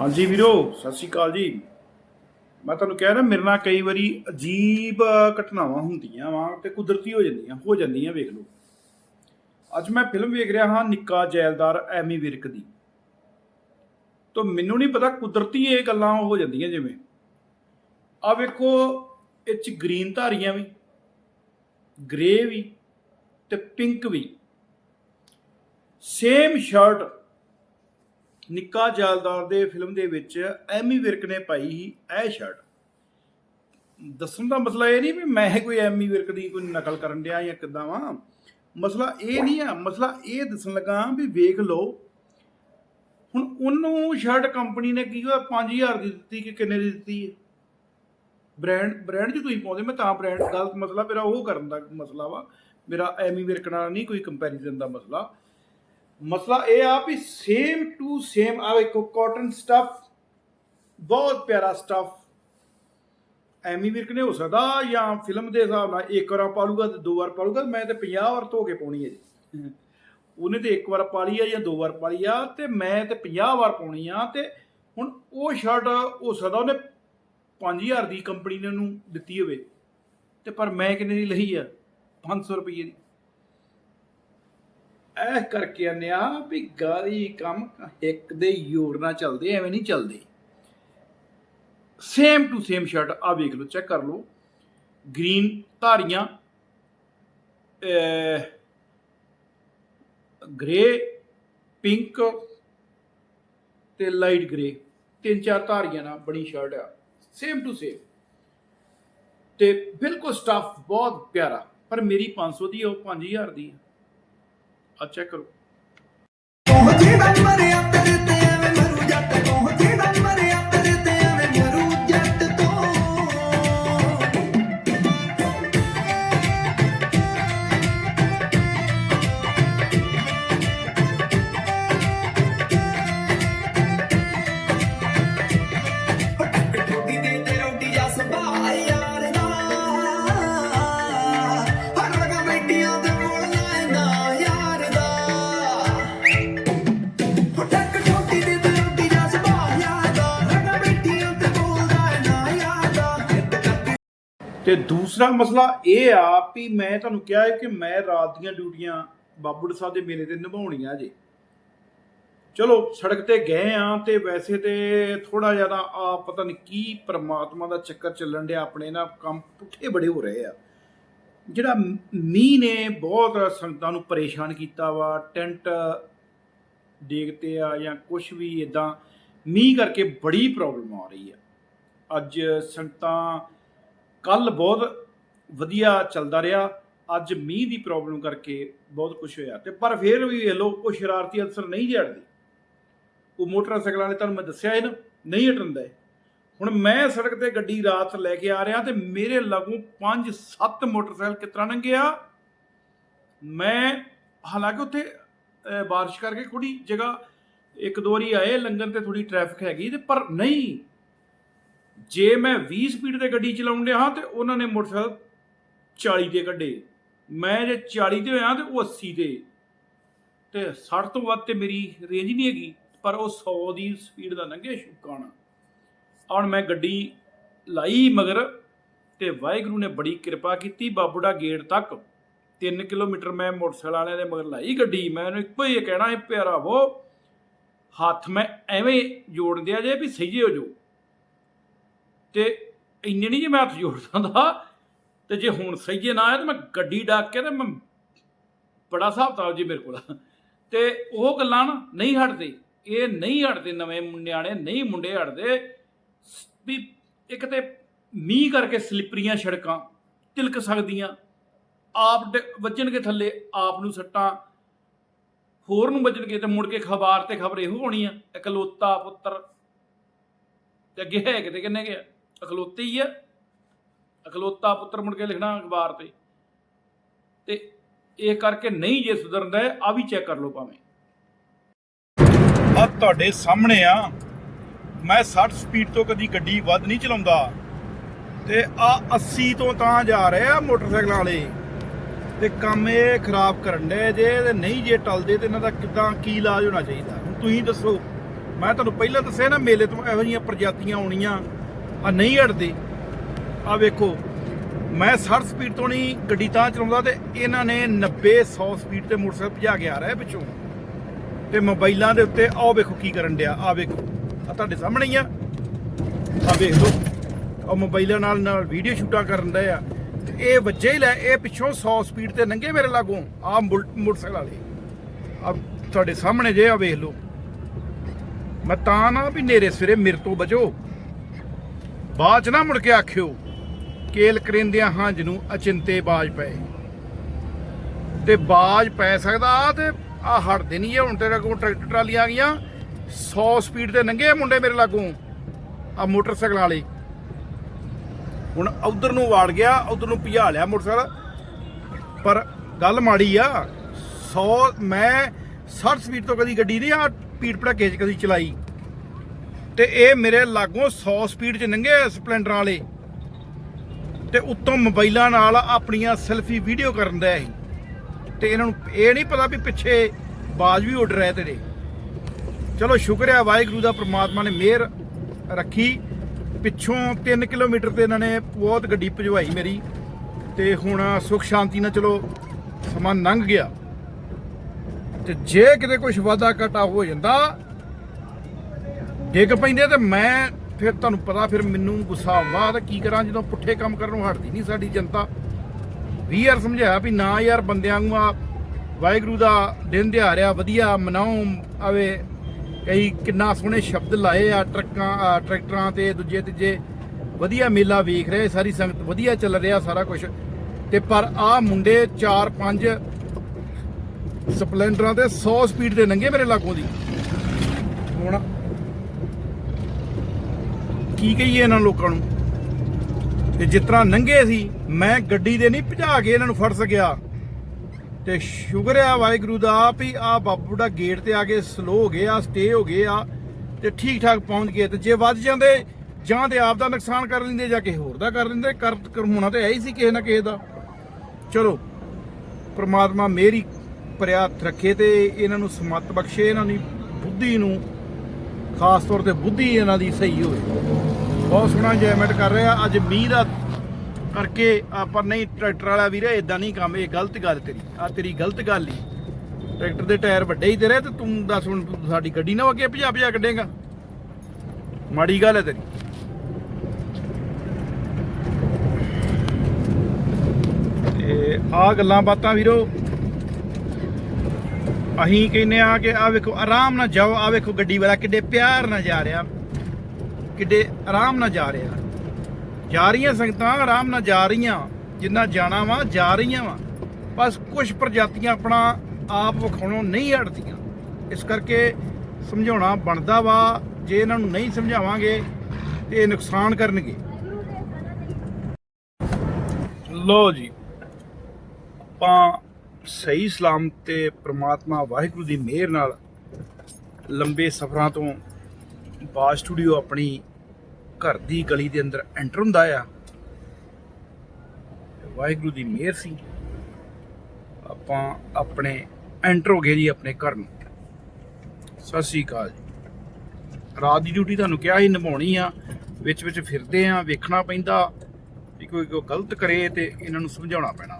ਹਾਂਜੀ ਵੀਰੋ, ਸਤਿ ਸ਼੍ਰੀ ਅਕਾਲ ਜੀ। ਮੈਂ ਤੁਹਾਨੂੰ ਕਹਿ ਰਿਹਾ, ਮੇਰੇ ਨਾਲ ਕਈ ਵਾਰੀ ਅਜੀਬ ਘਟਨਾਵਾਂ ਹੁੰਦੀਆਂ ਵਾ ਤੇ ਕੁਦਰਤੀ ਹੋ ਜਾਂਦੀਆਂ ਹੋ ਜਾਂਦੀਆਂ ਵੇਖ ਲਓ। ਅੱਜ ਮੈਂ ਫਿਲਮ ਵੇਖ ਰਿਹਾ ਹਾਂ ਨਿੱਕਾ ਜੈਲਦਾਰ ਐਮੀ ਵਿਰਕ ਦੀ। ਤਾਂ ਮੈਨੂੰ ਨਹੀਂ ਪਤਾ ਕੁਦਰਤੀ ਇਹ ਗੱਲਾਂ ਹੋ ਜਾਂਦੀਆਂ ਜਿਵੇਂ। ਆ ਵੇਖੋ, ਇਹ ਚ ਗ੍ਰੀਨ ਧਾਰੀਆਂ ਵੀ ਗ੍ਰੇ ਵੀ ਤੇ ਪਿੰਕ ਵੀ। ਸੇਮ ਸ਼ਰਟ ਨਿੱਕਾ ਜਾਲਦਾਰ ਦੇ ਫਿਲਮ ਦੇ ਵਿੱਚ ਐਮੀ ਵਿਰਕ ਨੇ ਪਾਈ ਸੀ ਇਹ ਸ਼ਰਟ। ਦੱਸਣ ਦਾ ਮਸਲਾ ਇਹ ਨਹੀਂ ਵੀ ਮੈਂ ਕੋਈ ਐਮੀ ਵਿਰਕ ਦੀ ਕੋਈ ਨਕਲ ਕਰਨ ਡਿਆ ਜਾਂ ਕਿੱਦਾਂ ਵਾਂ। ਮਸਲਾ ਇਹ ਨਹੀਂ ਆ, ਮਸਲਾ ਇਹ ਦੱਸਣ ਲੱਗਾ ਵੀ ਵੇਖ ਲਓ, ਹੁਣ ਉਹਨੂੰ ਸ਼ਰਟ ਕੰਪਨੀ ਨੇ ਕੀ ਹੋਇਆ 5000 ਦੀ ਦਿੱਤੀ ਕਿ ਕਿੰਨੇ ਦੀ ਦਿੱਤੀ ਹੈ? ਬ੍ਰਾਂਡ ਬ੍ਰਾਂਡ ਜੀ ਤੁਸੀਂ ਪਾਉਂਦੇ, ਮੈਂ ਤਾਂ ਬ੍ਰਾਂਡ, ਗਲਤ ਮਸਲਾ, ਮੇਰਾ ਉਹ ਕਰਨ ਦਾ ਮਸਲਾ ਵਾ। ਮੇਰਾ ਐਮੀ ਵਿਰਕ ਨਾਲ ਨਹੀਂ ਕੋਈ ਕੰਪੈਰੀਜ਼ਨ ਦਾ ਮਸਲਾ। ਮਸਲਾ ਇਹ ਆ ਵੀ ਸੇਮ ਟੂ ਸੇਮ ਆ ਵੇਖੋ ਕਾਟਨ ਸਟਫ ਬਹੁਤ ਪਿਆਰਾ ਸਟਫ ਐਮੀ ਵਿਰਕ ਨੇ ਹੋ ਸਕਦਾ ਜਾਂ ਫਿਲਮ ਦੇ ਹਿਸਾਬ ਨਾਲ ਇੱਕ ਵਾਰ ਪਾ ਲੂਗਾ ਤੇ ਦੋ ਵਾਰ ਪਾ ਲੂਗਾ ਮੈਂ ਤੇ 50 ਵਾਰ ਧੋ ਕੇ ਪਾਉਣੀ ਹੈ ਜੀ। ਉਹਨੇ ਤੇ ਇੱਕ ਵਾਰ ਪਾ ਲਈ ਆ ਜਾਂ ਦੋ ਵਾਰ ਪਾ ਲਈ ਆ ਤੇ ਮੈਂ ਤੇ 50 ਵਾਰ ਪਾਉਣੀ ਆ ਤੇ ਹੁਣ ਉਹ ਸ਼ਰਟ ਹੋ ਸਕਦਾ ਉਹਨੇ 5000 ਦੀ ਕੰਪਨੀ ਨੇ ਉਹਨੂੰ ਦਿੱਤੀ ਹੋਵੇ। ਤੇ ਪਰ ਮੈਂ ਕਿੰਨੇ ਦੀ ਲਈ ਆ? 500 ਰੁਪਏ ਦੀ। ਇਹ ਕਰਕੇ ਆਨਿਆ ਵੀ ਗਾਰੀ ਕੰਮ ਇੱਕ ਦੇ ਯੋਰ ਨਾਲ ਚੱਲਦੇ ਐਵੇਂ ਨਹੀਂ ਚੱਲਦੇ। ਸੇਮ ਟੂ ਸੇਮ ਸ਼ਰਟ ਆ ਵੇਖ ਲਓ ਚੈੱਕ ਕਰ ਲਓ। ਗ੍ਰੀਨ ਧਾਰੀਆਂ ਗ੍ਰੇ ਪਿੰਕ ਤੇ ਲਾਈਟ ਗ੍ਰੇ ਤਿੰਨ ਚਾਰ ਧਾਰੀਆਂ ਨਾਲ ਬਣੀ ਸ਼ਰਟ ਆ। ਸੇਮ ਟੂ ਸੇਮ ਤੇ ਬਿਲਕੁਲ ਸਟਾਫ ਬਹੁਤ ਪਿਆਰਾ ਪਰ ਮੇਰੀ 500 ਦੀ ਆ, ਉਹ 5000 ਦੀ ਆ। ਆ ਚੈੱਕ ਕਰੋ। ਤੇ ਦੂਸਰਾ ਮਸਲਾ ਇਹ ਆ ਵੀ ਮੈਂ ਤੁਹਾਨੂੰ ਕਿਹਾ ਹੈ ਕਿ ਮੈਂ ਰਾਤ ਦੀਆਂ ਡਿਊਟੀਆਂ ਬਾਬੂੜ ਸਾਹਿਬ ਦੇ ਮੇਲੇ ਤੇ ਨਿਭਾਉਣੀਆਂ ਜੇ। ਚਲੋ, ਸੜਕ ਤੇ ਗਏ ਆ ਤੇ ਵੈਸੇ ਤੇ ਥੋੜਾ ਜ਼ਿਆਦਾ ਆ ਪਤਾ ਨਹੀਂ ਕੀ ਪ੍ਰਮਾਤਮਾ ਦਾ ਚੱਕਰ ਚੱਲਣ ਡਿਆ ਆਪਣੇ ਨਾ ਕੰਮ ਪੁੱਠੇ ਬੜੇ ਹੋ ਰਹੇ ਆ। ਜਿਹੜਾ ਮੀਂਹ ਨੇ ਬਹੁਤ ਸੰਗਤਾਂ ਨੂੰ ਪਰੇਸ਼ਾਨ ਕੀਤਾ ਵਾ, ਟੈਂਟ ਡੇਗਤੇ ਆ ਜਾਂ ਕੁਝ ਵੀ ਇਦਾਂ ਮੀਂਹ ਕਰਕੇ ਬੜੀ ਪ੍ਰੋਬਲਮ ਆ ਰਹੀ ਆ। ਅੱਜ ਸੰਗਤਾਂ ਕੱਲ ਬਹੁਤ ਵਧੀਆ ਚੱਲਦਾ ਰਿਹਾ। ਅੱਜ ਮੀਂਹ ਦੀ ਪ੍ਰੋਬਲਮ ਕਰਕੇ ਬਹੁਤ ਕੁਝ ਹੋਇਆ ਤੇ ਪਰ ਫਿਰ ਵੀ ਇਹ ਲੋਕ ਕੋ ਸ਼ਰਾਰਤੀ ਅਨਸਰ ਨਹੀਂ ਜੜਦੇ ਉਹ ਮੋਟਰਸਾਈਕਲ ਵਾਲੇ ਤੁਹਾਨੂੰ ਮੈਂ ਦੱਸਿਆ ਇਹ ਨਾ ਨਹੀਂ ਹਟਣਦਾ ਹੁਣ ਮੈਂ ਸੜਕ ਤੇ ਗੱਡੀ ਰਾਤ ਲੈ ਕੇ ਆ ਰਿਹਾ ਤੇ ਮੇਰੇ ਲਾਗੂ 5-7 ਮੋਟਰਸਾਈਕਲ ਕਿਤਰਾ ਲੰਘਿਆ? ਮੈਂ ਹਾਲਾਂਕਿ ਉੱਥੇ ਅਹ, ਬਾਰਿਸ਼ ਕਰਕੇ ਥੋੜੀ ਜਗ੍ਹਾ ਇੱਕ ਦੋ ਵਾਰੀ ਆਏ ਲੰਘਣ ਤੇ ਥੋੜੀ ਟ੍ਰੈਫਿਕ ਹੈਗੀ ਤੇ ਪਰ ਨਹੀਂ। ਜੇ ਮੈਂ 20 ਸਪੀਡ ਤੇ ਗੱਡੀ ਚਲਾਉਣ ਡਿਆ ਹਾਂ ਤੇ ਉਹਨਾਂ ਨੇ ਮੋਟਰਸਾਈਕਲ 40 ਤੇ ਕੱਢੇ। ਮੈਂ ਜੇ 40 ਤੇ ਹੋਇਆ ਤੇ ਉਹ 80 ਤੇ। ਤੇ 60 ਤੋਂ ਵੱਧ ਤੇ ਮੇਰੀ ਰੇਂਜ ਨਹੀਂ ਹੈਗੀ, ਪਰ ਉਹ 100 ਦੀ ਸਪੀਡ ਦਾ ਲੰਘੇ ਸ਼ੁਕਾਣਾ ਹੁਣ ਮੈਂ ਗੱਡੀ ਲਾਈ ਮਗਰ ਤੇ ਵਾਹਿਗੁਰੂ ਨੇ ਬੜੀ ਕਿਰਪਾ ਕੀਤੀ, ਬਾਬੂੜਾ ਗੇਟ ਤੱਕ। 3 ਕਿਲੋਮੀਟਰ ਮੈਂ ਮੋਟਰਸਾਈਕਲ ਵਾਲਿਆਂ ਦੇ ਮਗਰ ਲਾਈ ਗੱਡੀ। ਮੈਂ ਉਹਨੂੰ ਇੱਕੋ ਹੀ ਕਹਿਣਾ ਹੈ ਪਿਆਰਾ ਵੋ, ਹੱਥ ਮੈਂ ਐਵੇਂ ਜੋੜ ਦਿਆ ਜੇ ਵੀ ਸਹੀ ਹੋ ਜਾਓ। ਤੇ ਇੰਨੇ ਨਹੀਂ ਜੇ ਮੈਂ ਹੱਥ ਜੋੜਦਾ ਦਾ ਤੇ ਜੇ ਹੁਣ ਸਹੀਏ ਨਾ ਆਇਆ ਤੇ ਮੈਂ ਗੱਡੀ ਡਾਕ ਕੇ ਤੇ ਮੈਂ ਬੜਾ ਹਿਸਾਬ ਤਾਬ ਜੀ ਮੇਰੇ ਕੋਲ ਤੇ ਉਹ ਗੱਲਾਂ ਨਾ ਨਹੀਂ ਹਟਦੇ। ਇਹ ਨਹੀਂ ਹਟਦੇ ਨਵੇਂ ਨਿਆਣੇ, ਨਹੀਂ ਮੁੰਡੇ ਹਟਦੇ। ਵੀ ਇੱਕ ਤੇ ਮੀਂਹ ਕਰਕੇ ਸਲਿੱਪਰੀਆਂ ਸੜਕਾਂ ਤਿਲਕ ਸਕਦੀਆਂ। ਆਪ ਡ- ਵੱਜਣਗੇ ਥੱਲੇ, ਆਪ ਨੂੰ ਸੱਟਾਂ। ਹੋਰ ਨੂੰ ਵੱਜਣਗੇ ਤੇ ਮੁੜ ਕੇ ਖਬਰ ਤੇ ਖਬਰ ਇਹੋ ਹੋਣੀ ਆ। ਇਕਲੋਤਾ ਪੁੱਤਰ। ਤੇ ਅੱਗੇ ਹੈ ਕਿਤੇ, ਕਿੰਨੇ ਗਿਆ ਅਖਲੋਤੇ ਹੀ ਆ। ਅਖਲੋਤਾ ਪੁੱਤਰ ਮੁੜ ਕੇ ਲਿਖਣਾ ਅਖਬਾਰ ਤੇ। ਤੇ ਇਹ ਕਰਕੇ ਨਹੀਂ ਜੇ ਸੁਧਰਦਾ ਆ ਵੀ ਚੈੱਕ ਕਰ ਲਓ ਭਾਵੇਂ। ਆ ਤੁਹਾਡੇ ਸਾਹਮਣੇ ਆ। ਮੈਂ 60 ਸਪੀਡ ਤੋਂ ਕਦੀ ਗੱਡੀ ਵੱਧ ਨਹੀਂ ਚਲਾਉਂਦਾ। ਤੇ ਆ 80 ਤੋਂ ਤਾਂ ਜਾ ਰਹੇ ਆ ਮੋਟਰਸਾਈਕਲ ਵਾਲੇ। ਤੇ ਕੰਮ ਇਹ ਖਰਾਬ ਕਰਨ ਦੇ ਜੇ ਤੇ ਨਹੀਂ ਜੇ ਟਲਦੇ ਤੇ ਇਹਨਾਂ ਦਾ ਕਿਦਾਂ ਕੀ ਇਲਾਜ ਹੋਣਾ ਚਾਹੀਦਾ? ਹੁਣ ਤੁਸੀਂ ਦੱਸੋ। ਮੈਂ ਤੁਹਾਨੂੰ ਪਹਿਲਾਂ ਦੱਸਿਆ ਨਾ, ਮੇਲੇ ਤੋਂ ਇਹੋ ਜਿਹੀਆਂ ਪ੍ਰਜਾਤੀਆਂ ਆਉਣੀਆਂ। ਆ ਨਹੀਂ ਹਟਦੀ ਆ ਵੇਖੋ, ਮੈਂ 60 ਸਪੀਡ ਤੋਂ ਨਹੀਂ ਗੱਡੀ ਤਾਂ ਚਲਾਉਂਦਾ ਤੇ ਇਹਨਾਂ ਨੇ 90 100 ਸਪੀਡ ਤੇ ਮੋਟਰਸਾਈਕਲ ਭਜਾ ਕੇ ਆ ਰਿਹਾ ਪਿੱਛੋਂ। ਤੇ ਮੋਬਾਈਲਾਂ ਦੇ ਉੱਤੇ ਆਹ ਵੇਖੋ ਕੀ ਕਰਨ ਡਿਆ ਆ ਵੇਖੋ। ਆ ਤੁਹਾਡੇ ਸਾਹਮਣੇ ਹੀ ਆ। ਆ ਵੇਖ ਲਓ ਉਹ ਮੋਬਾਈਲਾਂ ਨਾਲ ਨਾਲ ਵੀਡੀਓ ਸ਼ੂਟਾਂ ਕਰਨ ਡਏ ਆ। ਤੇ ਇਹ ਵੱਜੇ ਹੀ ਲੈ, ਇਹ ਪਿੱਛੋਂ 100 ਸਪੀਡ ਤੇ ਲੰਘੇ ਮੇਰੇ ਲਾਗੋਂ ਆ ਮੋਟਰਸਾਈਕਲ ਵਾਲੇ। ਆ ਤੁਹਾਡੇ ਸਾਹਮਣੇ ਜੇ ਆ ਵੇਖ ਲਓ। ਮੈਂ ਤਾਂ ਨਾ ਵੀ ਨੇਰੇ ਸਵੇਰੇ ਮੇਰੇ ਤੋਂ ਬਚੋ। ਬਾਅਦ ਚ ਨਾ ਮੁੜ ਕੇ ਆਖਿਓ, ਕੇਲ ਕਰਿੰਦਿਆਂ ਹੰਝ ਨੂੰ ਅਚਿੰਤੇ ਬਾਜ ਪਏ। ਤੇ ਬਾਜ ਪੈ ਸਕਦਾ, ਤੇ ਆ ਹਟਦੇ ਨਹੀਂ ਇਹ ਹੁਣ ਤੇਰੇ ਕੋਲ ਟਰੈਕਟਰ ਟਰਾਲੀਆਂ ਆ ਗਈਆਂ। 100 ਸਪੀਡ ਤੇ ਲੰਘੇ ਮੁੰਡੇ ਮੇਰੇ ਲਾਗੋਂ ਆ ਮੋਟਰਸਾਈਕਲ ਵਾਲੇ। ਹੁਣ ਉਧਰ ਨੂੰ ਵਾੜ ਗਿਆ, ਉਧਰ ਨੂੰ ਭਜਾ ਲਿਆ ਮੋਟਰਸਾਈਕਲ। ਪਰ ਗੱਲ ਮਾੜੀ ਆ 100 ਮੈਂ 60 ਸਪੀਡ ਤੋਂ ਕਦੀ ਗੱਡੀ ਨਹੀਂ ਆ ਪੀੜ ਭੜਕੇ ਚ ਕਦੀ ਚਲਾਈ। ਤੇ ਇਹ ਮੇਰੇ ਲਾਗੋਂ 100 ਸਪੀਡ 'ਚ ਲੰਘੇ ਸਪਲੈਂਡਰਾਂ ਵਾਲੇ। ਤੇ ਉੱਤੋਂ ਮੋਬਾਈਲਾਂ ਨਾਲ ਆਪਣੀਆਂ ਸੈਲਫੀ ਵੀਡੀਓ ਕਰਨ ਦਾ ਸੀ। ਤੇ ਇਹਨਾਂ ਨੂੰ ਇਹ ਨਹੀਂ ਪਤਾ ਵੀ ਪਿੱਛੇ ਬਾਜ ਵੀ ਉੱਡ ਰਿਹਾ ਤੇਰੇ। ਚਲੋ ਸ਼ੁਕਰ ਹੈ ਵਾਹਿਗੁਰੂ ਦਾ ਪ੍ਰਮਾਤਮਾ ਨੇ ਮਿਹਰ ਰੱਖੀ। ਪਿੱਛੋਂ 3 ਕਿਲੋਮੀਟਰ ਤੇ ਇਹਨਾਂ ਨੇ ਬਹੁਤ ਗੱਡੀ ਭਜਵਾਈ ਮੇਰੀ। ਤੇ ਹੁਣ ਸੁਖ ਸ਼ਾਂਤੀ ਨਾਲ ਚਲੋ ਸਮਾਂ ਲੰਘ ਗਿਆ। ਤੇ ਜੇ ਕਿਤੇ ਕੁਝ ਵਾਧਾ ਘਟਾ ਹੋ ਜਾਂਦਾ ਡਿੱਗ ਪੈਂਦੇ ਤੇ ਮੈਂ ਫਿਰ ਤੁਹਾਨੂੰ ਪਤਾ ਫਿਰ ਮੈਨੂੰ ਗੁੱਸਾ ਆਉਂਦਾ ਤੇ ਕੀ ਕਰਾਂ ਜਦੋਂ ਪੁੱਠੇ ਕੰਮ ਕਰਨੋਂ ਹਟਦੀ ਨਹੀਂ ਸਾਡੀ ਜਨਤਾ। 20 ਯਾਰ ਸਮਝਾਇਆ ਵੀ ਨਾ ਯਾਰ ਬੰਦਿਆਂ ਨੂੰ ਆ ਵਾਹਿਗੁਰੂ ਦਾ ਦਿਨ ਦਿਹਾੜਿਆ, ਵਧੀਆ ਮਨਾਉ ਆਵੇ। ਕਈ ਕਿੰਨਾ ਸੋਹਣੇ ਸ਼ਬਦ ਲਾਏ ਆ ਟਰੱਕਾਂ ਟਰੈਕਟਰਾਂ ਤੇ ਦੂਜੇ ਤੀਜੇ। ਵਧੀਆ ਮੇਲਾ ਵੇਖ ਰਹੇ ਸਾਰੀ ਸੰਗਤ, ਵਧੀਆ ਚੱਲ ਰਿਹਾ ਸਾਰਾ ਕੁਝ ਤੇ ਪਰ ਆ ਮੁੰਡੇ 4-5 ਸਪਲੈਂਡਰਾਂ ਤੇ 100 ਸਪੀਡ ਦੇ ਲੰਘੇ ਮੇਰੇ ਲਾਗੋਂ ਦੀ। ਹੁਣ ਕੀ ਕਹੀਏ ਇਹਨਾਂ ਲੋਕਾਂ ਨੂੰ? ਤੇ ਜਿਸ ਤਰ੍ਹਾਂ ਲੰਘੇ ਸੀ, ਮੈਂ ਗੱਡੀ ਦੇ ਨਹੀਂ ਭਜਾ ਕੇ ਇਹਨਾਂ ਨੂੰ ਫੜ ਸਕਿਆ। ਤੇ ਸ਼ੁਕਰ ਆ ਵਾਹਿਗੁਰੂ ਦਾ ਵੀ ਆ ਬਾਬੂ ਦਾ ਗੇਟ ਤੇ ਆ ਕੇ ਸਲੋ ਹੋ ਗਏ ਆ ਸਟੇ ਹੋ ਗਏ ਆ, ਤੇ ਠੀਕ ਠਾਕ ਪਹੁੰਚ ਗਏ ਤੇ ਜੇ ਵੱਧ ਜਾਂਦੇ, ਜਾਂ ਤੇ ਆਪ ਦਾ ਨੁਕਸਾਨ ਕਰ ਲੈਂਦੇ, ਜਾਂ ਕਿਸੇ ਹੋਰ ਦਾ ਕਰ ਲੈਂਦੇ, ਕਰ ਕਰਮੋਣਾ ਤੇ ਹੈ ਹੀ ਸੀ ਕਿਸੇ ਨਾ ਕਿਸੇ ਦਾ। ਚਲੋ, ਪ੍ਰਮਾਤਮਾ ਮੇਰੀ ਪ੍ਰਿਆਤ ਰੱਖੇ ਤੇ ਇਹਨਾਂ ਨੂੰ ਸਮਤ ਬਖਸ਼ੇ, ਇਹਨਾਂ ਦੀ ਬੁੱਧੀ ਨੂੰ, ਖਾਸ ਤੌਰ ਤੇ ਬੁੱਧੀ ਇਹਨਾਂ ਦੀ ਸਹੀ ਹੋਵੇ। ਬਹੁਤ ਸੋਹਣਾ ਇੰਜੋਇਮੈਂਟ ਕਰ ਰਿਹਾ ਅੱਜ ਮੀਂਹ ਦਾ ਕਰਕੇ ਆਪਾਂ ਨਹੀਂ, ਟਰੈਕਟਰ ਵਾਲਾ ਵੀਰੇ ਇਦਾਂ ਨਹੀਂ ਕੰਮ, ਇਹ ਗਲਤ ਗੱਲ ਤੇਰੀ ਆ ਤੇਰੀ ਗਲਤ ਗੱਲ ਹੀ ਟਰੈਕਟਰ ਦੇ ਟਾਇਰ ਵੱਡੇ ਹੀ ਤੇਰੇ, ਤੇ ਤੂੰ ਦੱਸ ਹੁਣ ਤੂੰ ਸਾਡੀ ਗੱਡੀ ਨਾ ਅੱਗੇ ਭਜਾ ਭਜਾ ਕੱਢੇਗਾ। ਮਾੜੀ ਗੱਲ ਹੈ ਤੇਰੀ। ਤੇ ਆ ਗੱਲਾਂ ਬਾਤਾਂ ਵੀਰੋ ਅਸੀਂ ਕਹਿੰਦੇ ਆ ਕਿ ਆ ਵੇਖੋ, ਆਰਾਮ ਨਾਲ ਜਾਓ ਆ ਵੇਖੋ ਗੱਡੀ ਵਾਲਾ ਕਿੱਡੇ ਪਿਆਰ ਨਾਲ ਜਾ ਰਿਹਾ। ਕਿੱਡੇ ਆਰਾਮ ਨਾਲ ਜਾ ਰਿਹਾ। ਜਾ ਰਹੀਆਂ ਸੰਗਤਾਂ ਆਰਾਮ ਨਾਲ ਜਾ ਰਹੀਆਂ, ਜਿੰਨਾ ਜਾਣਾ ਵਾ ਜਾ ਰਹੀਆਂ ਵਾ। ਬਸ ਕੁਝ ਪ੍ਰਜਾਤੀਆਂ ਆਪਣਾ ਆਪ ਵਿਖਾਉਣੋਂ ਨਹੀਂ ਹਟਦੀਆਂ। ਇਸ ਕਰਕੇ ਸਮਝਾਉਣਾ ਬਣਦਾ ਵਾ, ਜੇ ਇਹਨਾਂ ਨੂੰ ਨਹੀਂ ਸਮਝਾਵਾਂਗੇ ਤੇ ਇਹ ਨੁਕਸਾਨ ਕਰਨਗੇ। ਲੋ ਜੀ, ਆਪਾਂ ਸਹੀ ਸਲਾਮ ਤੇ ਪ੍ਰਮਾਤਮਾ ਵਾਹਿਗੁਰੂ ਦੀ ਮਿਹਰ ਨਾਲ ਲੰਬੇ ਸਫ਼ਰਾਂ ਤੋਂ ਬਾਜ ਸਟੂਡੀਓ ਆਪਣੀ ਘਰ ਦੀ ਗਲੀ ਦੇ ਅੰਦਰ ਐਂਟਰ ਹੁੰਦਾ ਆ। ਵਾਹਿਗੁਰੂ ਦੀ ਮਿਹਰ ਸੀ। ਆਪਾਂ ਆਪਣੇ ਐਂਟਰ ਹੋ ਗਏ ਜੀ ਆਪਣੇ ਘਰ ਨੂੰ। ਸਤਿ ਸ੍ਰੀ ਅਕਾਲ ਜੀ। ਰਾਤ ਦੀ ਡਿਊਟੀ ਤੁਹਾਨੂੰ ਕਿਹਾ ਸੀ, ਨਿਭਾਉਣੀ ਆ ਵਿੱਚ ਵਿੱਚ ਫਿਰਦੇ ਆ, ਵੇਖਣਾ ਪੈਂਦਾ ਵੀ ਕੋਈ ਕੋਈ ਗਲਤ ਕਰੇ ਤੇ ਇਹਨਾਂ ਨੂੰ ਸਮਝਾਉਣਾ ਪੈਣਾ।